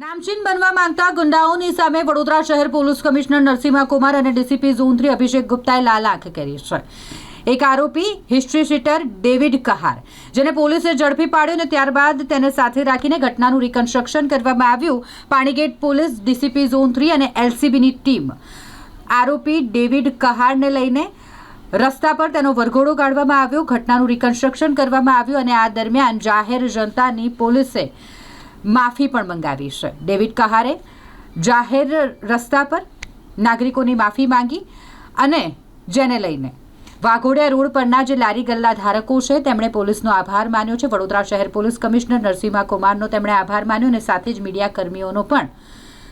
નામચીન બનવા માંગતા ગુંડાઓની સામે વડોદરા શહેર પોલીસ કમિશનર નરસિંહા કુમાર અને ડીસીપી ઝોન અભિષેક ગુપ્તાએ લાલાખ કરી છે. એક આરોપી હિસ્ટ્રી શીટર ડેવિડ કહાર, જેને પોલીસે ઝડપી પાડ્યો અને ત્યારબાદ તેને સાથે રાખીને ઘટનાનું રિકન્સ્ટ્રક્શન કરવામાં આવ્યું. Panigate police, DCP zone three અને એલસીબીની ટીમ. આરોપી ડેવિડ કહારને લઈને રસ્તા પર તેનો વરઘોડો કાઢવામાં આવ્યો. ઘટનાનું રિકન્સ્ટ્રક્શન કરવામાં આવ્યું અને આ દરમિયાન જાહેર જનતાની પોલીસે માફી પણ મંગાવી છે. ડેવિડ કહારે જાહેર રસ્તા પર નાગરિકોની માફી માંગી અને જેને લઈને વાઘોડિયા રોડ પરના જે લારી ગલ્લા ધારકો છે, તેમણે પોલીસનો આભાર માન્યો છે. વડોદરા શહેર પોલીસ કમિશનર નરસિંહા કુમારનો તેમણે આભાર માન્યો અને સાથે જ મીડિયા કર્મીઓનો પણ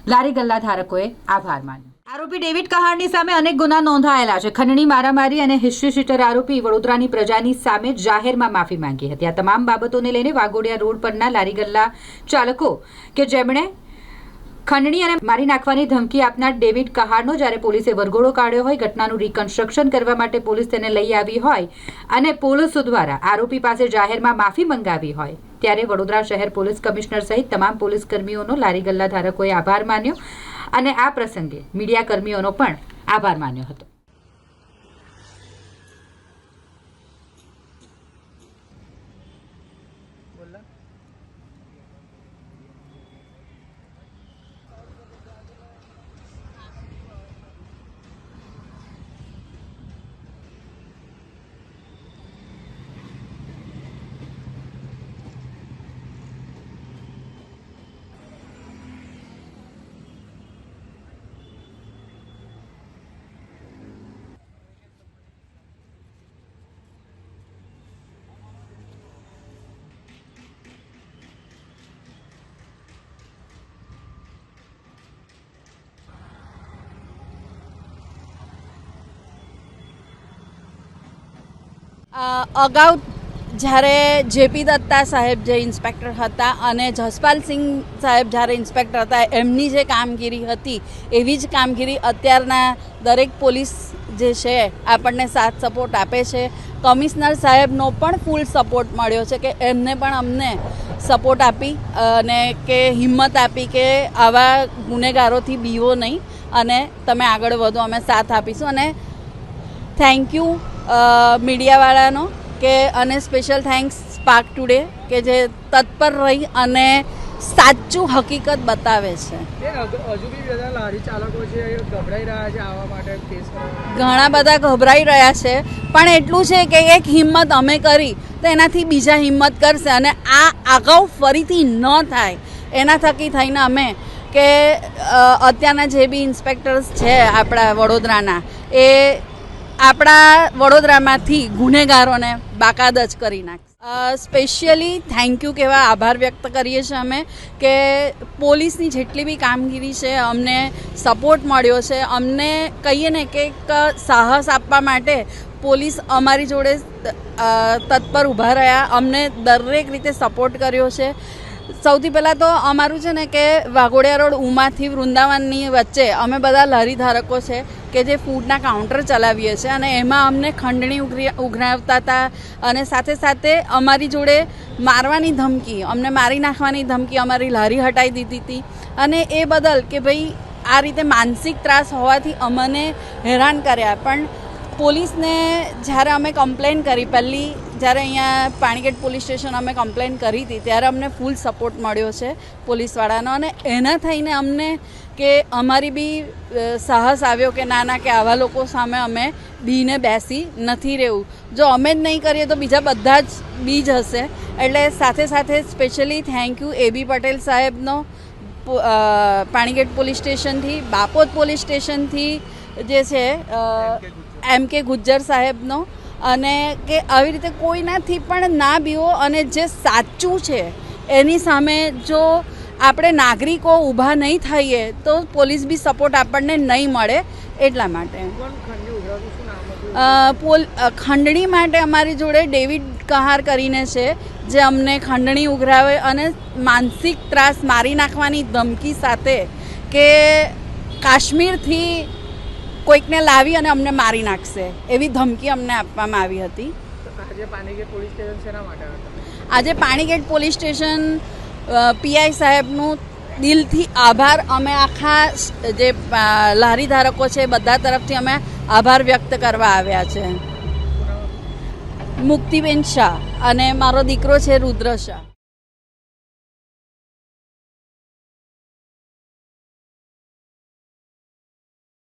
લારી ગલ્લા ધારકોએ આભાર માન્યો. આરોપી ડેવિડ કહાણની સામે અનેક ગુના નોંધાયેલા છે. ખંડણી, મારામારી અને હિસ્ટ્રી શીટર આરોપી વડોદરાની પ્રજાની સામે જાહેરમાં માફી માંગી હતી. આ તમામ બાબતોને લઈને વાઘોડિયા રોડ પરના લારી ગલ્લા ચાલકો કે જેમણે ખંડણી અને મારી નાખવાની ધમકી આપનાર ડેવિડ કહારનો જ્યારે પોલીસે વરઘોડો કાઢ્યો હોય, ઘટનાનું રિકન્સ્ટ્રક્શન કરવા માટે પોલીસ તેને લઈ આવી હોય અને પોલીસો દ્વારા આરોપી પાસે જાહેરમાં માફી મંગાવી હોય, ત્યારે વડોદરા શહેર પોલીસ કમિશનર સહિત તમામ પોલીસ કર્મીઓનો લારી ગલ્લા ધારકોએ આભાર માન્યો. અને આ પ્રસંગે મીડિયા કર્મીઓનો પણ આભાર માન્યો હતો. અગાઉ જ્યારે જેપી દત્તા સાહેબ જે ઇન્સ્પેક્ટર હતા અને જસપાલસિંહ સાહેબ જ્યારે ઇન્સ્પેક્ટર હતા, એમની જે કામગીરી હતી, એવી જ કામગીરી અત્યારના દરેક પોલીસ જે છે, આપણને સાથ સપોર્ટ આપે છે. કમિશનર સાહેબનો પણ ફૂલ સપોર્ટ મળ્યો છે કે એમને પણ અમને સપોર્ટ આપી અને કે હિંમત આપી કે આવા ગુનેગારોથી બીવો નહીં અને તમે આગળ વધો, અમે સાથ આપીશું અને થેન્ક યુ મીડિયાવાળાનો કે અને સ્પેશિયલ થેન્ક્સ સ્પાર્ક ટુડે કે જે તત્પર રહી અને સાચું હકીકત બતાવે છે. ઘણા બધા ગભરાઈ રહ્યા છે પણ એટલું છે કે એક હિંમત અમે કરી તો એનાથી બીજા હિંમત કરશે અને આ અગાઉ ફરીથી ન થાય. એના થકી થઈને અમે કે અત્યારના જે બી ઇન્સ્પેક્ટર્સ છે આપણા વડોદરાના એ આપણા વડોદરામાંથી ગુનેગારોને બાકાદ જ કરી નાખશે. સ્પેશિયલી થેન્ક યુ કહેવા આભાર વ્યક્ત કરીએ છીએ અમે કે પોલીસની જેટલી બી કામગીરી છે, અમને સપોર્ટ મળ્યો છે, અમને કહીએ ને કે સાહસ આપવા માટે પોલીસ અમારી જોડે તત્પર ઊભા રહ્યા, અમને દરેક રીતે સપોર્ટ કર્યો છે. સૌથી પહેલાં તો અમારું છે ને કે વાઘોડિયા રોડ ઉમાથી વૃંદાવનની વચ્ચે અમે બધા લારી ધારકો છે. કે જે ફૂડના કાઉન્ટર ચલાવીએ છીએ અને એમાં અમને ખંડણી ઉઘરી ઉઘરાવતા હતા અને સાથે સાથે અમારી જોડે મારવાની ધમકી, અમને મારી નાખવાની ધમકી અમારી લારી હટાવી દીધી હતી. અને એ બદલ કે ભાઈ, આ રીતે માનસિક ત્રાસ હોવાથી અમને હેરાન કર્યા. પણ પોલીસને જ્યારે અમે કમ્પ્લેન કરી, પહેલી જ્યારે અહીંયા પાણીગેટ પોલીસ સ્ટેશન અમે કમ્પ્લેન કરી હતી ત્યારે અમને ફૂલ સપોર્ટ મળ્યો છે પોલીસવાળાનો. અને એના થઈને અમને કે અમારી બી સાહસ આવ્યો કે ના ના કે આવા લોકો સામે અમે બીને બેસી નથી રહેવું. જો અમે જ નહીં કરીએ તો બીજા બધા જ બી જ હશે. એટલે સાથે સાથે specially thank you AB Patel સાહેબનો પાણીગેટ પોલીસ સ્ટેશનથી બાપોદ પોલીસ સ્ટેશનથી જે છે એમ કે ગુજ્જર સાહેબનો અને કે આવી રીતે કોઈનાથી પણ ના બીવો અને જે સાચું છે, એની સામે જો આપણે નાગરિકો ઊભા નહીં થઈએ, તો પોલીસ બી સપોર્ટ આપણને નહીં મળે એટલા માટે. પોલ ખંડણી માટે અમારી જોડે ડેવિડ કહાર કરીને છે, જે અમને ખંડણી ઉઘરાવે અને માનસિક ત્રાસ મારી નાખવાની ધમકી સાથે કે કાશ્મીરથી કોઈકને લાવી અને અમને મારી નાખશે એવી ધમકી અમને આપવામાં આવી હતી. આજે પાણીગેટ પોલીસ સ્ટેશન શેના માટે આજે પાણીગેટ પોલીસ સ્ટેશન પીઆઈ સાહેબનું દિલથી આભાર. અમે આખા જે લારી ધારકો છે બધા તરફથી અમે આભાર વ્યક્ત કરવા આવ્યા છે. મુક્તિબેન શાહ અને મારો દીકરો છે રુદ્ર શાહ.